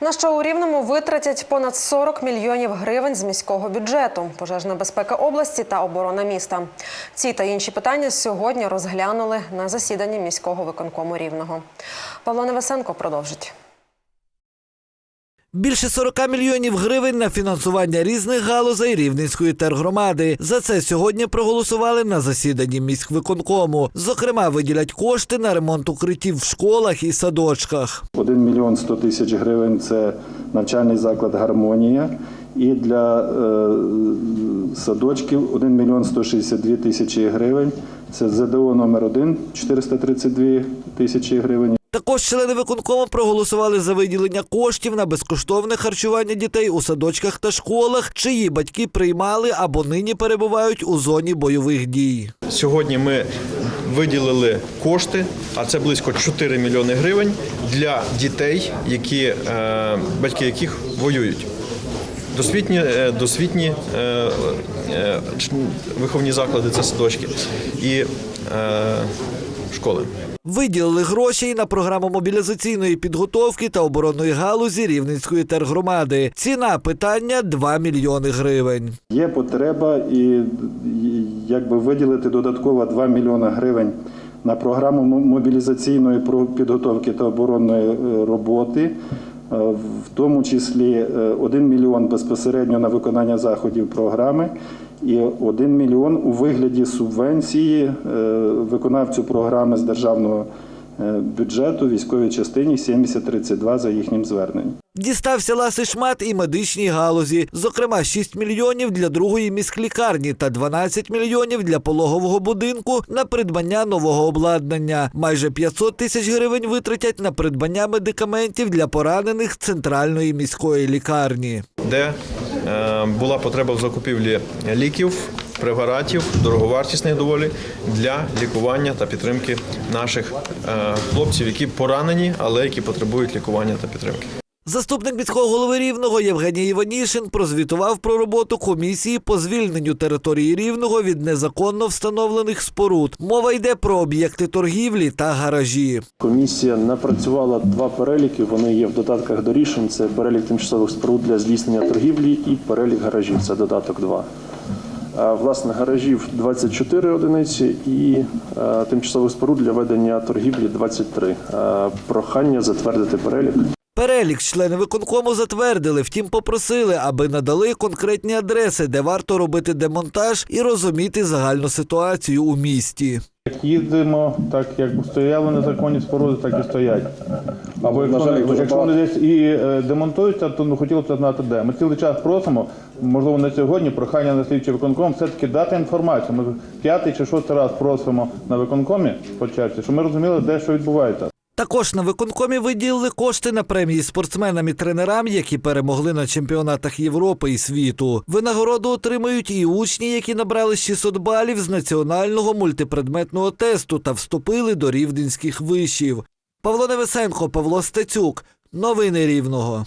На що у Рівному витратять понад 40 мільйонів гривень з міського бюджету, пожежна безпека області та оборона міста. Ці та інші питання сьогодні розглянули на засіданні міського виконкому Рівного. Павло Невесенко продовжить. Більше 40 мільйонів гривень на фінансування різних галузей Рівненської тергромади. За це сьогодні проголосували на засіданні міськвиконкому. Зокрема, виділять кошти на ремонт укриттів в школах і садочках. 1 мільйон 100 тисяч гривень це навчальний заклад Гармонія. І для е, садочків 1 мільйон 162 тисячі гривень. Це ЗДО номер 1 432 тисячі гривень. Також члени виконкому проголосували за виділення коштів на безкоштовне харчування дітей у садочках та школах, чиї батьки приймали або нині перебувають у зоні бойових дій. Сьогодні ми виділили кошти, а це близько 4 мільйони гривень для дітей, які, е, батьки яких воюють. Досвітні, е, досвітні е, виховні заклади це садочки і школи. Виділили гроші на програму мобілізаційної підготовки та оборонної галузі Рівненської тергромади. Ціна питання 2 мільйони гривень. Є потреба і, якби виділити додатково 2 мільйони гривень на програму мобілізаційної підготовки та оборонної е, роботи. Е, В тому числі е, 1 мільйон безпосередньо на виконання заходів програми і 1 мільйон у вигляді субвенції е, виконавцю програми з державного е, бюджету військовій частині 7032 за їхнім зверненням. Дістався ласий шмат і медичній галузі. Зокрема, 6 мільйонів для другої міськлікарні та 12 мільйонів для пологового будинку на придбання нового обладнання. Майже 500 тисяч гривень витратять на придбання медикаментів для поранених центральної міської лікарні. де е, була потреба в закупівлі ліків, препаратів, дороговартісних доволі для лікування та підтримки наших е, хлопців, які поранені, але які потребують лікування та підтримки. Заступник міського голови Рівного Євгеній Іванішин прозвітував про роботу комісії по звільненню території Рівного від незаконно встановлених споруд. Мова йде про об'єкти торгівлі та гаражі. Комісія напрацювала два переліки. Вони є в додатках до рішень. Це перелік тимчасових споруд для здійснення торгівлі і перелік гаражів. Це додаток 2. А, Власне, гаражів 24 одиниці і е, тимчасових споруд для ведення торгівлі 23. Е, Прохання затвердити перелік. Перелік члени виконкому затвердили, втім попросили, аби надали конкретні адреси, де варто робити демонтаж і розуміти загальну ситуацію у місті. Як їздимо, так як стояли незаконні споруди, так і стоять. Або якщо, На вони- якщо вони десь і е, демонтуються, то ну, хотілося б знати де. Ми цілий час просимо, можливо, не сьогодні, прохання на слідчий виконком, все-таки дати інформацію. Ми п'ятий чи шостий раз просимо на виконкомі по черзі, щоб ми розуміли, де що відбувається. Також на виконкомі виділили кошти на премії спортсменам і тренерам, які перемогли на чемпіонатах Європи і світу. Винагороду отримають і учні, які набрали 600 балів з національного мультипредметного тесту та вступили до рівненських вишів. Павло Невесенко, Павло Стецюк. Новини Рівного.